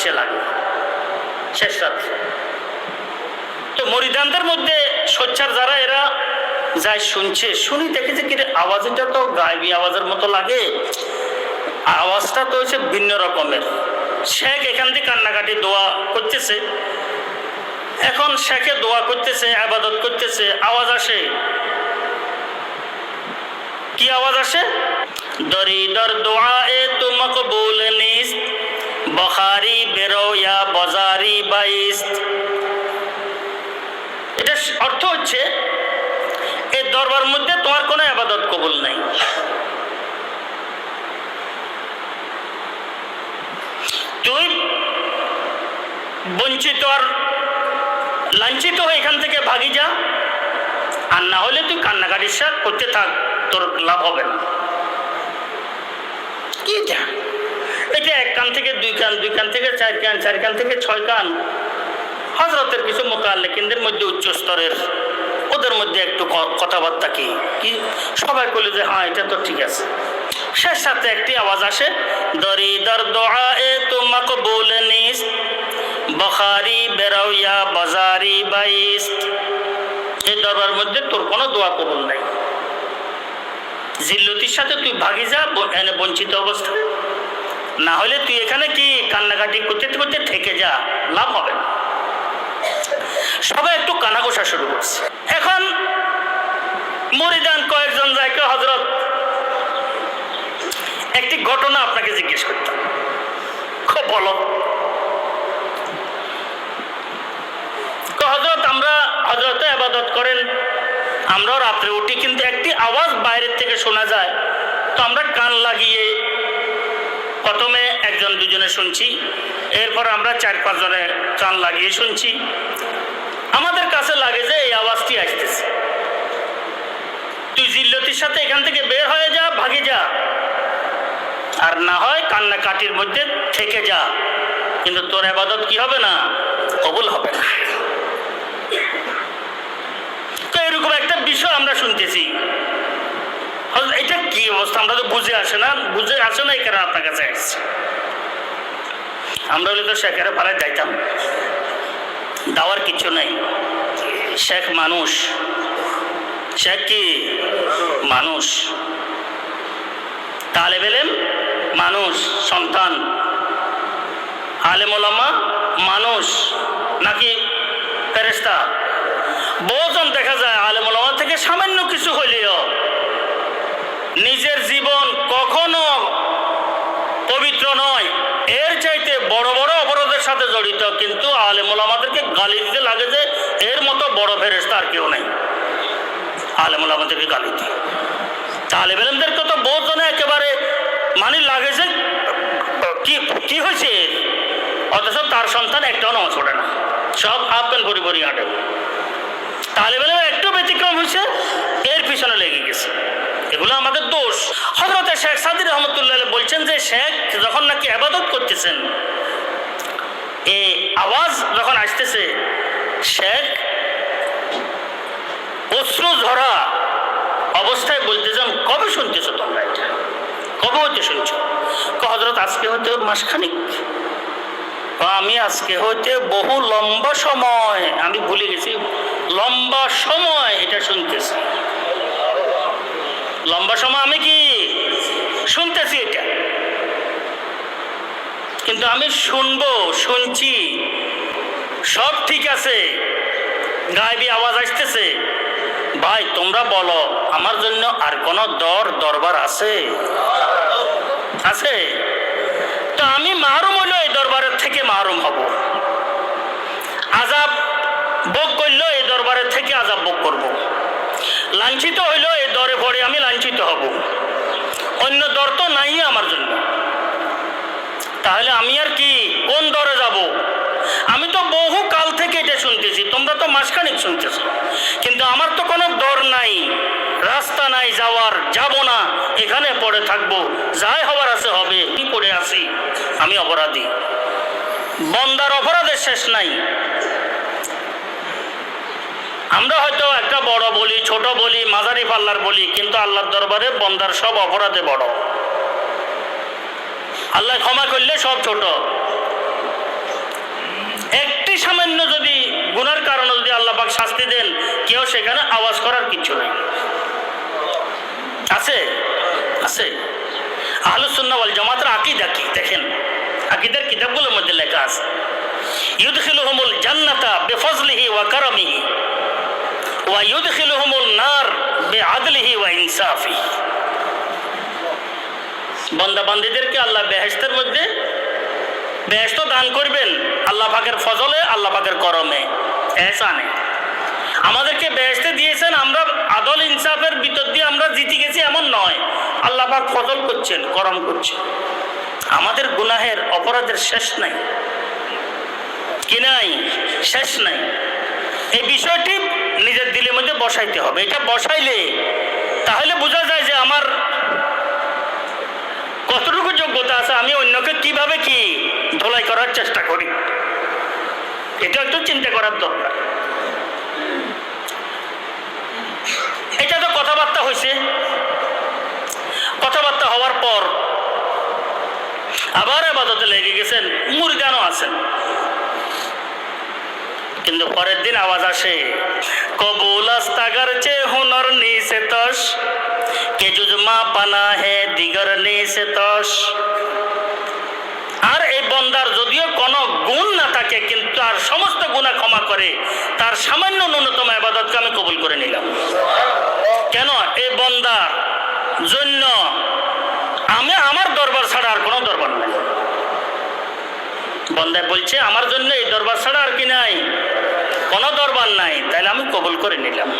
সে লাগে শেষ রাত। তো মরিদানদের মধ্যে সোচ্চার যারা, এরা যাই শুনছে, শুনি দেখে যে কিরে আওয়াজটা তো গায়েবী আওয়াজের মতো লাগে। আওয়াজটা তো হচ্ছে ভিন্ন রকমের। শেখ এখান থেকে কান্নাকাটি দোয়া করতেছে। এখন শেখে দোয়া করতেছে, আবাদত করতেছে, আওয়াজ আসে। কি আওয়াজ আসে? দরিদর দোয়া এ তো মকবুল নিস্ত বখারি, বেরোয়া, বজারি বাইস্ত এটা অর্থ হচ্ছে এই দরবার মধ্যে তোমার কোনো আবাদত কবুল নাই। তুই বঞ্চিত আর লাঞ্ছিত হয়ে এখান থেকে ভাগি যা আর না হলে তুই কান্নাকাটির সাথ করতে থাক, তোর লাভ হবে না। কি এক কান থেকে দুই কান দুই কান থেকে চার কান চার কান থেকে ছয় কান। হজরতের কিছু মোতালেকিনদের মধ্যে উচ্চ স্তরের, ওদের মধ্যে একটু কথাবার্তা কি? সবাই বলে যে হ্যাঁ এটা তো ঠিক আছে। শেষ সাথে একটি আওয়াজ আসে, দরি দর দোয়া এ তো মকবুল নিস, বখারি বেরৌয়া বাজারি বাইস। এই দরবার মধ্যে তোর কোনো দোয়া কবুল নাই। জিল্লতির সাথে তুই ভাগি যা বঞ্চিত অবস্থায়। না হলে তুই এখানে কি কান্নাকাটি করতে করতে থেকে যা, লাভ হবে না। সবাই একটু কানাঘোষা শুরু করছে। এখন মরিদান কয়েকজন কেউ হজরত একটি ঘটনা আপনাকে জিজ্ঞেস করতাম। খুব বলো। হজরত আমরা হজরতে আবাদত করেন, আমরাও রাত্রে উঠি, কিন্তু একটি আওয়াজ বাইরের থেকে শোনা যায়। তো আমরা কান লাগিয়ে প্রথমে একজন দুজনে শুনছি, এরপর আমরা চার পাঁচজনে কান লাগিয়ে শুনছি। আমাদের কাছে লাগে যে এই আওয়াজটি আসতেছে। তুই জিল্লতির সাথে এখান থেকে বের হয়ে যা, ভাগে যা। আর না হয় কান্না কাটির মধ্যে থেকে যা। কিন্তু তোর আবাদত কি হবে না? কবুল হবে না। তো এরকম একটা বিষয় আমরা শুনতেছি। অবস্থা আমরা তো বুঝে আসে না, বুঝে আসে না এই কারণে আপনার কাছে আসছে। আমরা হলে তো শেখের পাড়ায় যাইতাম। দাওয়ার কিছু নেই। শেখ মানুষ। শেখ কি? মানুষ। তালেব এলেম মানুষ, সন্তান। আলেম ওলামা মানুষ। নাকি ফেরেস্তা বহুজন দেখা যায় আলেম ওলামা থেকে সামান্য কিছু হইলেও নিজের জীবন কখনো পবিত্র নয়। এর চাইতে বড় বড় অপরাধের সাথে জড়িত, কিন্তু আলেমুল আমাদেরকে গালি দিতে লাগে যে এর মতো বড় ফেরেস্তা আর কেউ নেই। আলেমুল আমাদেরকে গালি দিয়ে তালেব এলেমদেরকে তো বহু জনে একেবারে মানে লাগে যে, কি কি হয়েছে? অথচ তার সন্তান একটাও নামাজ পড়ে না। সব প্যান্ট ভরি হাঁটে। তালেব এলেম একটু ব্যতিক্রম হয়েছে, এর পিছনে লেগে গেছে। এগুলো আমাদের দোষ। হজরত শেখ সাদি রহমতুল্লাহ বলছেন যে শেখ যখন নাকি আবাদত করতেছেন, এই আওয়াজ যখন আসতেছে, শেখ অশ্রু ঝরা অবস্থায় বলতেছেন কবে শুনতেছো তোমরা এটা? কবে হইতে শুনছো? হজরত আজকে হতে মাসখানিক। আমি আজকে হইতে বহু লম্বা সময়, আমি ভুলে গেছি, লম্বা সময় এটা শুনতেছি। লম্বা সময় আমি কি শুনতেছি এটা? কিন্তু আমি শুনব, শুনছি। সব ঠিক আছে। গায়েবী আওয়াজ আসতেছে। ভাই, তোমরা বলো, আমার জন্য আর কোনো দর, দরবার আছে? আছে? তো আমি মাহরুম হইল এই দরবারের থেকে মাহরুম হব। আজাব ভোগ করল এই দরবারের থেকে আজাব ভোগ করব। লাঞ্ছিত হইল এই দরে পড়ে আমি লাঞ্ছিত হব। অন্য দর তো নাই আমার জন্য। তাহলে আমি আর কি, কোন দরে যাব? আমি তো বহু কাল থেকে এটা শুনতেছি, তোমরা তো মাসখানিক শুনতেছো। কিন্তু আমার তো কোনো দর নাই, রাস্তা নাই, যাওয়ার, যাব না, এখানে পড়ে থাকব, যাই হবার আছে হবে কি করে আসি আমি অপরাধী। বন্দার অপরাধের শেষ নাই। আমরা হয়তো একটা বড় বলি, ছোট বলি, মাঝারি পাল্লার বলি, কিন্তু আল্লাহর দরবারে বন্দার সব অপরাধে বড়। আল্লাহ ক্ষমা করলে সব ছোট। একটি সামান্য যদি গুনার কারণে যদি আল্লাহ পাক শাস্তি দেন, কেউ সেখানে আওয়াজ করার কিছু নেই। আছে? আছে। আহলুসুন্না ওয়াল জামাতের আকিদা কি? দেখেন। আকিদার কিতাবগুলোর মধ্যে লেখা আছে। ইউদখিলুহুমুল জান্নাতা বেফজলিহি ওয়া ওয়া ইউদখিলুহুমুল নার বিআদলিহি ওয়া ইনসাফিহি বান্দা বান্দীদেরকে আল্লাহ বেহেশতের মধ্যে বেহেশত দান করবেন আল্লাহ পাকের ফজলে আল্লাহ পাকের করমে এহসানে আমাদেরকে বেহেশতে দিয়েছেন আমরা আদল ইনসাফের ভিতর দিয়ে আমরা জিতে গেছি এমন নয় আল্লাহ পাক ফজল করছেন করম করছেন আমাদের গুনাহের অপরাধের শেষ নাই কি নাই শেষ নাই এই বিষয়টি নিজের দিলের মধ্যে বসাইতে হবে। এটা বসাইলে তাহলে বোঝা যায় যে আমার কতটুকু যোগ্যতা আছে, আমি অন্যকে কীভাবে কি ধোলাই করার চেষ্টা করি। এটা একটু চিন্তা করার দরকার। এটা তো কথাবার্তা হয়েছে। কথাবার্তা হওয়ার পর আবার আবাদতে লেগে গেছেন, মুরগানও আছেন। কিন্তু পরের দিন আওয়াজ আসে। কবুল আস্তাগার চে হুনর নিসে তস, কে জুজমা পানা হে দিগর নিসে তস। আর এই বন্দার যদিও কোনো গুণ না থাকে, কিন্তু তার সমস্ত গুণা ক্ষমা করে, তার সামান্য ন্যূনতম আবাদতকে আমি কবুল করে নিলাম। কেন? এই বন্দার জন্য আমি আমার দরবার ছাড়া আর কোনো দরবার নাই বন্দায় বলছে, আমার জন্য এই দরবার ছাড়া আর কি নাই। কোনো দরবার নাই। তাহলে আমি কবুল করে নিলাম।